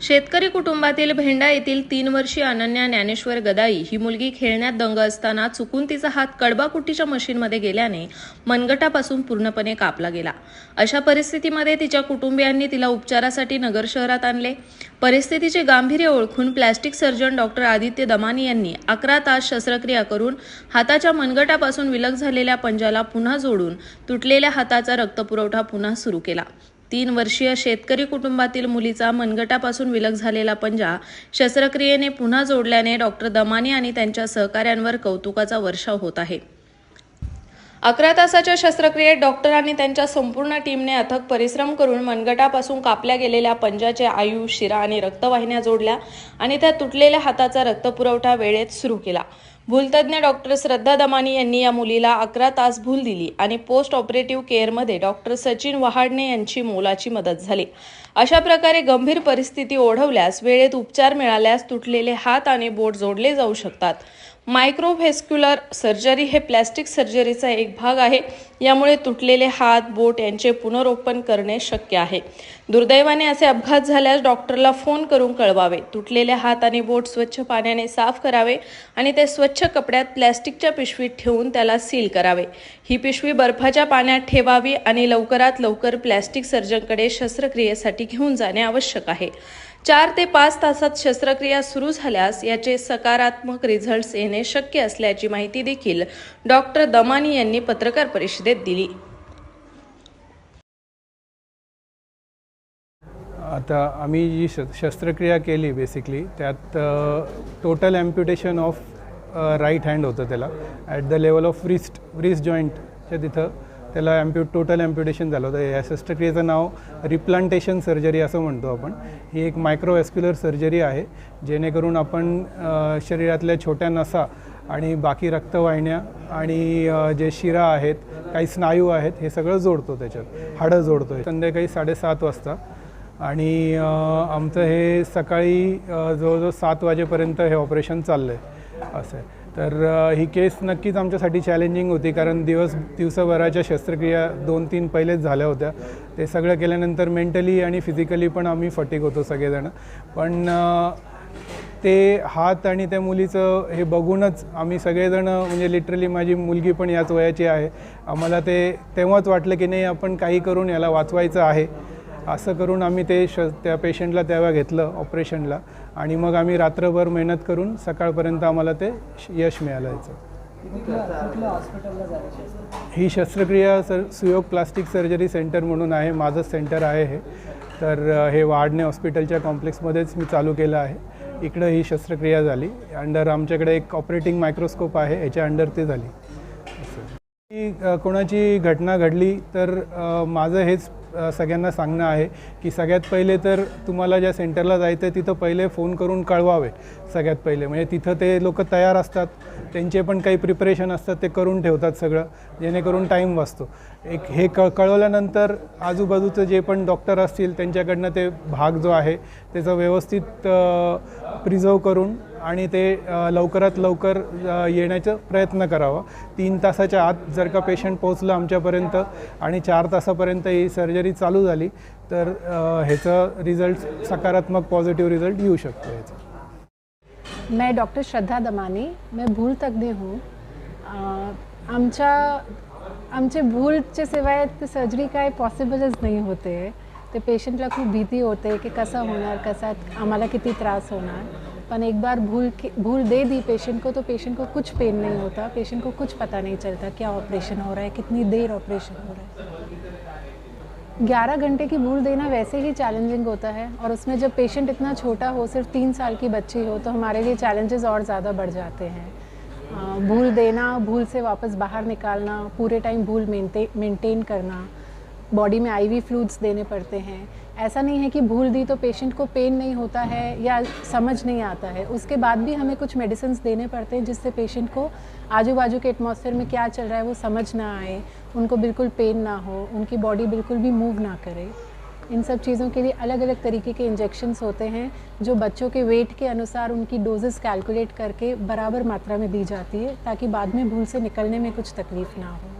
शेतकरी कुटुंबातील भेंडा येथील तीन वर्षीय अनन्या ज्ञानेश्वर गदाई ही मुलगी खेळण्यात दंग असताना चुकून तिचा हात कडबाकुटीच्या मशीनमध्ये गेल्याने मनगटापासून पूर्णपणे कापला गेला. अशा परिस्थितीमध्ये तिच्या कुटुंबियांनी तिला उपचारासाठी नगर शहरात आणले. परिस्थितीचे गांभीर्य ओळखून plastic surgeon doctor Aditya Damani यांनी अकरा तास शस्त्रक्रिया करून हाताच्या मनगटापासून विलग झालेल्या पंजाला पुन्हा जोडून तुटलेल्या हाताचा रक्तपुरवठा पुन्हा सुरू केला. तीन वर्षीय शेतकरी कुटुंबातील मुलीचा मनगटापासून विलग झालेला पंजा शस्त्रक्रियेने पुन्हा जोडल्याने डॉक्टर दमानी आणि त्यांच्या सहकाऱ्यांवर कौतुकाचा वर्षाव होत आहे. अकरा तासाच्या शस्त्रक्रियेत डॉक्टर आणि त्यांच्या संपूर्ण टीमने अथक परिश्रम करून मनगटापासून कापल्या गेलेल्या पंजाचे आयु शिरा आणि रक्तवाहिन्या जोडल्या आणि त्या तुटलेल्या हाताचा रक्तपुरवठा वेळेत सुरू केला. भूलतज्ञ डॉक्टर श्रद्धा दमानी यांनी या मुलीला अकरा तास भूल दिली आणि पोस्ट ऑपरेटिव्ह केअरमध्ये डॉक्टर सचिन वहाडणे यांची मोलाची मदत झाली. अशा प्रकारे गंभीर परिस्थिती ओढवल्यास वेळेत उपचार मिळाल्यास तुटलेले हात आणि बोट जोडले जाऊ शकतात. मायक्रोव्हेस्क्युलर सर्जरी हे प्लॅस्टिक सर्जरीचा एक भाग आहे. यामुळे तुटलेले हात बोट यांचे पुनरोपण करणे शक्य आहे. दुर्दैवाने असे अपघात झाल्यास डॉक्टरला फोन करून कळवावे. तुटलेले हात आणि बोट स्वच्छ पाण्याने साफ करावे आणि ते स्वच्छ कपड्यात प्लॅस्टिकच्या पिशवीत ठेवून त्याला सील करावे. ही पिशवी बर्फाच्या पाण्यात ठेवावी आणि लवकरात लवकर प्लॅस्टिक सर्जनकडे शस्त्रक्रियेसाठी घेऊन जाणे आवश्यक आहे. चार ते पाच तासात शस्त्रक्रिया सुरू झाल्यास याचे सकारात्मक रिझल्ट्स येणे शक्य असल्याची माहिती देखील डॉक्टर दमानी यांनी पत्रकार परिषदेत दिली. आता आम्ही जी श शस्त्रक्रिया केली बेसिकली त्यात total amputation of right hand होतं त्याला. At the level of wrist wrist जॉईंटच्या तिथं त्याला ॲम्प्यु टोटल ॲम्प्युटेशन झालं होतं. या शस्त्रक्रियेचं नाव रिप्लांटेशन सर्जरी असं म्हणतो आपण. ही एक मायक्रोवॅस्क्युलर सर्जरी आहे जेणेकरून आपण शरीरातल्या छोट्या नसा आणि बाकी रक्तवाहिन्या आणि जे शिरा आहेत काही स्नायू आहेत हे सगळं जोडतो त्याच्यात. हाडं जोडतो संध्याकाळी साडेसात वाजता. आणि आमचं हे सकाळी जवळजवळ सात वाजेपर्यंत हे ऑपरेशन चाललं आहे असं आहे. तर ही केस नक्कीच आमच्यासाठी चॅलेंजिंग होती. कारण दिवस दिवसभराच्या शस्त्रक्रिया दोन तीन पहिलेच झाल्या होत्या. ते सगळं केल्यानंतर मेंटली आणि फिजिकली पण आम्ही फटीक होतो सगळेजणं. पण ते हात आणि त्या मुलीचं हे बघूनच आम्ही सगळेजण म्हणजे लिटरली माझी मुलगी पण याच वयाची आहे. आम्हाला ते तेव्हाच वाटलं की नाही आपण काही करून याला वाचवायचं आहे. असं करून आम्ही ते श त्या पेशंटला त्यावेळा घेतलं ऑपरेशनला आणि मग आम्ही रात्रभर मेहनत करून सकाळपर्यंत आम्हाला ते श- यश मिळालं याचं ही शस्त्रक्रिया sir Suyog plastic surgery centre म्हणून आहे. माझं सेंटर आहे हे. तर हे वाडणे हॉस्पिटलच्या कॉम्प्लेक्समध्येच मी चालू केलं आहे. इकडं ही शस्त्रक्रिया झाली. अंडर आमच्याकडे एक ऑपरेटिंग मायक्रोस्कोप आहे. याच्या अंडर ते झाली. कोणाची घटना घडली तर माझं हेच सगळ्यांना सांगणं आहे की सगळ्यात पहिले तर तुम्हाला ज्या सेंटरला जायचं आहे तिथं पहिले फोन करून कळवावे. सगळ्यात पहिले. म्हणजे तिथं ते लोक तयार असतात. त्यांचे पण काही प्रिपरेशन असतात ते करून ठेवतात सगळं जेणेकरून टाईम वाचतो. एक हे क कळवल्यानंतर आजूबाजूचं जे पण डॉक्टर असतील त्यांच्याकडनं ते भाग जो आहे त्याचं व्यवस्थित प्रिझर्व करून आणि ते लवकरात लवकर येण्याचा प्रयत्न करावा. तीन तासाच्या आत जर का पेशंट पोहोचलं आमच्यापर्यंत आणि चार तासापर्यंत ही सर्जरी चालू झाली तर ह्याचं रिझल्ट सकारात्मक पॉझिटिव्ह रिझल्ट येऊ शकतो ह्याचा मैं डॉक्टर श्रद्धा दमानी मैं भूल तज्ज्ञ हूँ। आमच्या आमचे भूलचे शिवाय ते सर्जरी काय पॉसिबलच नाही होते. ते पेशंटला खूप भीती होते की कसं होणार कसा आम्हाला किती त्रास होणार. पण एक बार भूल भूल दे दी पेशेंट को तो पेशेंट को कुछ पेन नहीं होता। पेशेंट को कुछ पता नहीं चलता क्या ऑपरेशन हो रहा है, कितनी देर ऑपरेशन हो रहा है। ग्यारह घंटे की भूल देना वैसे ही चैलेंजिंग होता है, और उसमें जब पेशेंट इतना छोटा हो, सिर्फ़ तीन साल की बच्ची हो तो हमारे लिए चैलेंजेस और ज़्यादा बढ़ जाते हैं। भूल देना, भूल से वापस बाहर निकालना, पूरे टाइम भूल मेंटे मेंटेन करना बॉडी में आईवी फ्लूइड्स देने पड़ते हैं। ऐसा नहीं है कि भूल दी तो पेशेंट को पेन नहीं होता है या समझ नहीं आता है। उसके बाद भी हमें कुछ मेडिसिन देने पड़ते हैं जिससे पेशेंट को आजू बाजू के एटमोसफेयर में क्या चल रहा है वो समझ ना आए, उनको बिल्कुल पेन ना हो, उनकी बॉडी बिल्कुल भी मूव ना करे। इन सब चीज़ों के लिए अलग अलग तरीके के इंजेक्शन्स होते हैं जो बच्चों के वेट के अनुसार उनकी डोजेस कैलकुलेट करके बराबर मात्रा में दी जाती है ताकि बाद में भूल से निकलने में कुछ तकलीफ़ ना हो।